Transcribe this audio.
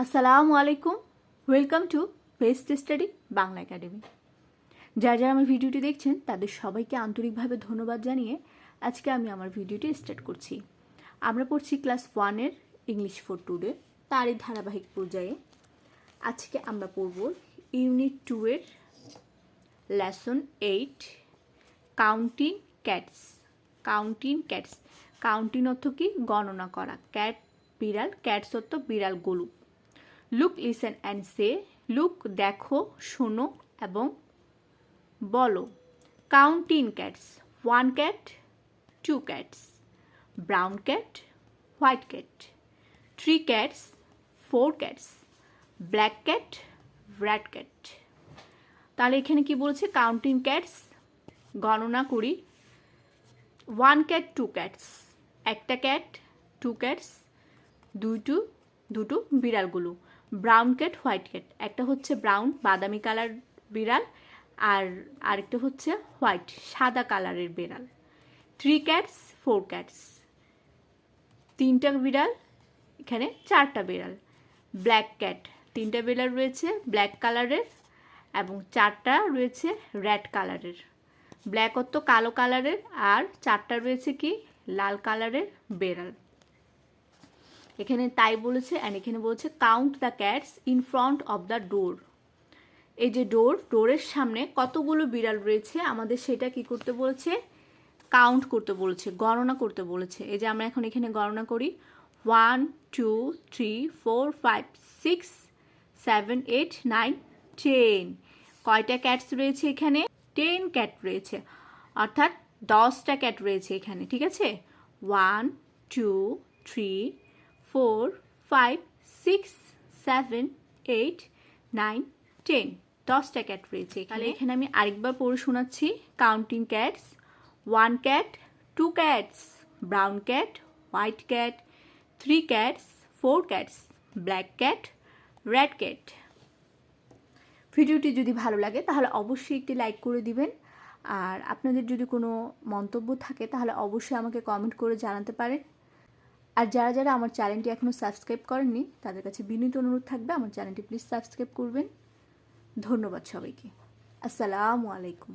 আসসালামু আলাইকুম। Welcome to Best Study Bangla Academy যারা যারা আমার ভিডিওটি দেখছেন, তাদের সবাইকে আন্তরিকভাবে ধন্যবাদ জানিয়ে আজকে আমি আমার ভিডিওটি স্টার্ট করছি। আমরা পড়ছি ক্লাস ওয়ানের ইংলিশ ফোর টুডে তারই ধারাবাহিক পর্যায়ে। আজকে আমরা পড়ব ইউনিট টু এর lesson eight counting cats counting cats counting অর্থ কি? গণনা করা। ক্যাট বিড়াল। ক্যাটস অর্থ বিড়াল গরু look listen and say look দেখো, শোনো এবং বলো। Counting cats one cat two cats brown cat white cat three cats four cats black cat red cat তাহলে এখানে কি বলছে? কাউন্টিং ক্যাটস গণনা করি। ওয়ান ক্যাট টু ক্যাটস একটা ক্যাট টু ক্যাটস দুটো দুটো বিড়ালগুলো। ব্রাউন ক্যাট হোয়াইট ক্যাট একটা হচ্ছে ব্রাউন, বাদামি কালার বিড়াল, আর আরেকটা হচ্ছে হোয়াইট, সাদা কালারের বিড়াল। Three cats, four cats. তিনটা বিড়াল, এখানে চারটা বিড়াল। ব্ল্যাক ক্যাট, তিনটা বিড়াল রয়েছে ব্ল্যাক কালারের, এবং চারটা রয়েছে রেড কালারের। ব্ল্যাক অত কালো কালারের, আর চারটা রয়েছে কি, লাল কালারের বেড়াল। এখানে তাই বলেছে অ্যান্ড এখানে বলছে count the cats in front of the door এই যে ডোর ডোরের সামনে কতগুলো বিড়াল রয়েছে, আমাদের সেটা কি করতে বলেছে? কাউন্ট করতে বলেছে, গণনা করতে বলেছে। এই যে আমরা এখন এখানে গণনা করি one two three four five six seven eight nine ten কয়টা ক্যাটস রয়েছে এখানে? টেন ক্যাট রয়েছে। অর্থাৎ দশটা ক্যাট রয়েছে এখানে, ঠিক আছে? One two three four five six seven eight nine ten দশটা ক্যাট রয়েছে তাহলে এখানে আমি আরেকবার পড়ে শোনাচ্ছি। Counting cats one cat two cats brown cat white cat three cats four cats black cat red cat ভিডিওটি যদি ভালো লাগে তাহলে অবশ্যই একটি লাইক করে দিবেন। আর আপনাদের যদি কোনো মন্তব্য থাকে তাহলে অবশ্যই আমাকে কমেন্ট করে জানাতে পারেন। আর যারা যারা আমার চ্যানেলটি এখনও সাবস্ক্রাইব করেননি, তাদের কাছে বিনীত অনুরোধ থাকবে, আমার চ্যানেলটি প্লিজ সাবস্ক্রাইব করবেন। ধন্যবাদ সবাইকে। আসসালামু আলাইকুম।